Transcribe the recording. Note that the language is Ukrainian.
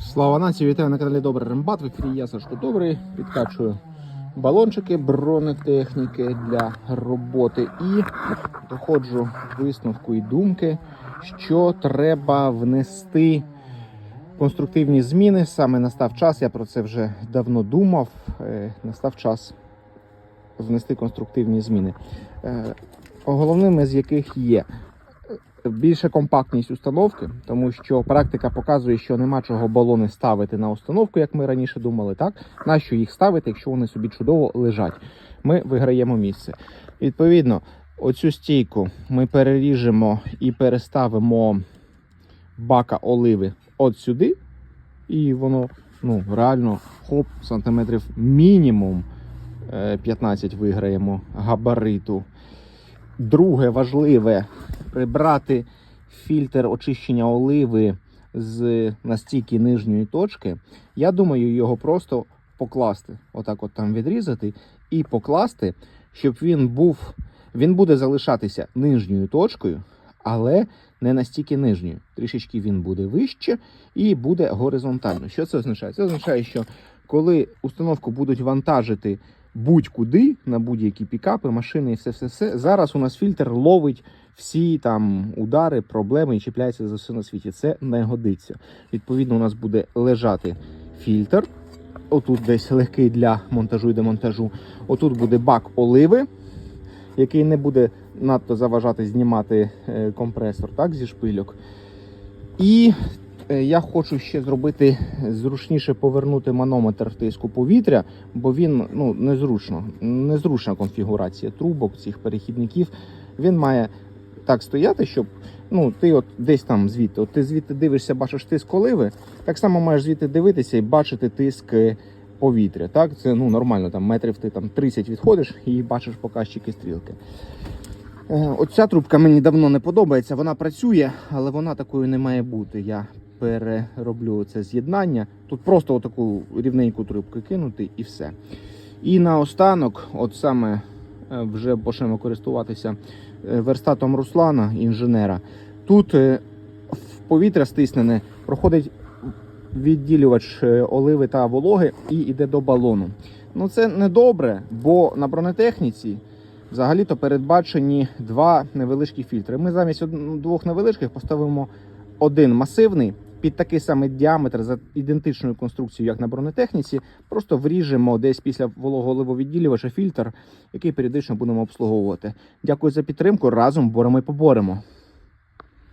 Слава нації, вітаю на каналі Добрий Рембат. В ефірі я Сашко Добрий. Підкачую балончики бронетехніки для роботи і доходжу висновку і думки, що треба внести конструктивні зміни. Саме настав час. Я про це вже давно думав. Е, Настав час внести конструктивні зміни. Е, Головними з яких є більша компактність установки, тому що практика показує, що нема чого балони ставити на установку, як ми раніше думали. Так нащо їх ставити, якщо вони собі чудово лежать? Ми виграємо місце. Відповідно, оцю стійку ми переріжемо і переставимо бака оливи от сюди, і воно ну реально хоп, сантиметрів мінімум е, 15 виграємо габариту. Друге важливе прибрати фільтр очищення оливи з настійки нижньої точки. Я думаю, його просто покласти. Отак, от там відрізати і покласти, щоб він був. Він буде залишатися нижньою точкою, але не настільки нижньою. Трішечки він буде вище і буде горизонтально. Що це означає? Це означає, що коли установку будуть вантажити будь-куди на будь-які пікапи, машини і все, все, все. Зараз у нас фільтр ловить всі там удари, проблеми і чіпляється за все на світі. Це не годиться. Відповідно, у нас буде лежати фільтр. Отут десь легкий для монтажу і демонтажу. Отут буде бак оливи, який не буде надто заважати знімати е, компресор так, зі шпильок. І я хочу ще зробити зручніше повернути манометр тиску повітря, бо він ну, незручно, незручна конфігурація трубок, цих перехідників. Він має так стояти, щоб ну, ти от десь там звідти, от ти звідти дивишся, бачиш тиск оливи, так само маєш звідти дивитися і бачити тиск е, повітря. Так? Це ну, нормально, там метрів ти там 30 відходиш і бачиш показчики стрілки. Е, Оця трубка мені давно не подобається. Вона працює, але вона такою не має бути. Я перероблю це з'єднання. Тут просто отаку рівненьку трубку кинути і все. І наостанок, от саме е, вже почнемо користуватися е, верстатом Руслана, інженера. Тут е, в повітря стиснене, проходить відділювач оливи та вологи і йде до балону. Ну це не добре, бо на бронетехніці взагалі-то передбачені два невеличкі фільтри. Ми замість двох невеличких поставимо один масивний під такий самий діаметр за ідентичною конструкцією, як на бронетехніці. Просто вріжемо десь після вологоливовідділювача фільтр, який періодично будемо обслуговувати. Дякую за підтримку. Разом боремо і поборемо.